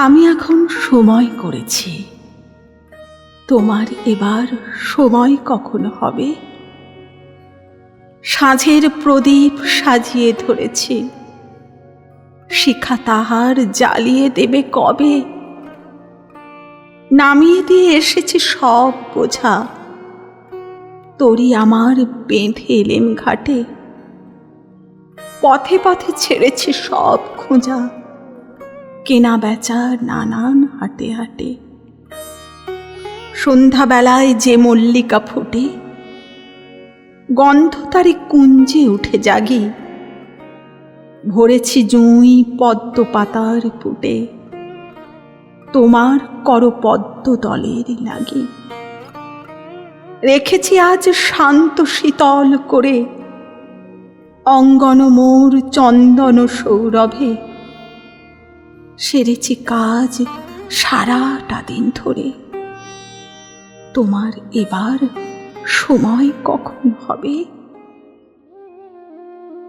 আমি এখন সময় করেছি। তোমার এবার সময় কখন হবে? সাঁঝের প্রদীপ সাজিয়ে ধরেছি। শিখা তাহার জ্বালিয়ে দেবে কবে? নামিয়ে দিয়ে এসেছি সব বোঝা। তরি আমার বেঁধে এলেম ঘাটে। পথে পথে ছেড়েছি সব খোঁজা। কেনা বেচা নানান হাটে হাটে। সন্ধ্যাবেলায় যে মল্লিকা ফুটে, গন্ধ তারে কুঞ্জে উঠে জাগে। ভরেছি জুঁই পদ্ম পাতার ফুটে, তোমার কর পদ্ম দলের লাগি। রেখেছি আজ শান্ত শীতল করে, অঙ্গন মোর চন্দন সৌরভে। সেরেছি কাজ সারাটা দিন ধরে। তোমার এবার সময় কখন হবে?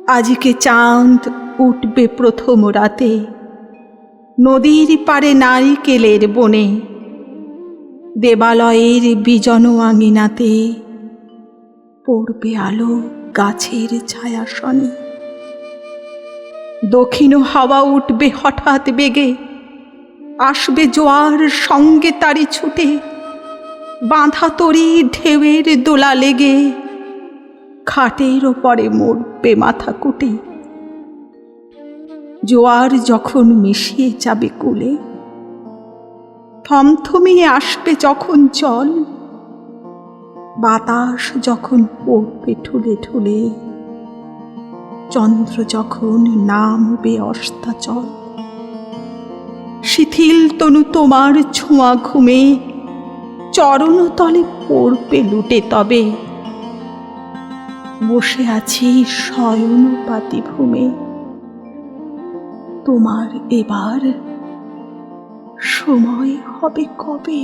আজকে চাঁদ উঠবে প্রথম রাতে। নদীর পারে নারিকেলের বনে। দেবালয়ের বিজন আঙিনাতে। পড়বে আলো গাছের ছায়াসনে। দক্ষিণ হাওয়া উঠবে হঠাৎ বেগে। আসবে জোয়ার সঙ্গে তারি ছুটে। বাঁধা তরি ঢেউয়ের দোলা লেগে। খাটের ওপরে মরবে মাথা কুটে। জোয়ার যখন মিশিয়ে যাবে কুলে থমথমিয়ে আসবে যখন জল, বাতাস যখন পড়বে ঠুলে ঠুলে। চন্দ্র যখন নামবে অস্তাচল শিথিল তনু তোমার ছোঁয়া ঘুমে, চরণ তলে পড়বে লুটে তবে। বসে আছি শয়ন পাতি ভূমে, তোমার এবার সময় হবে কবে?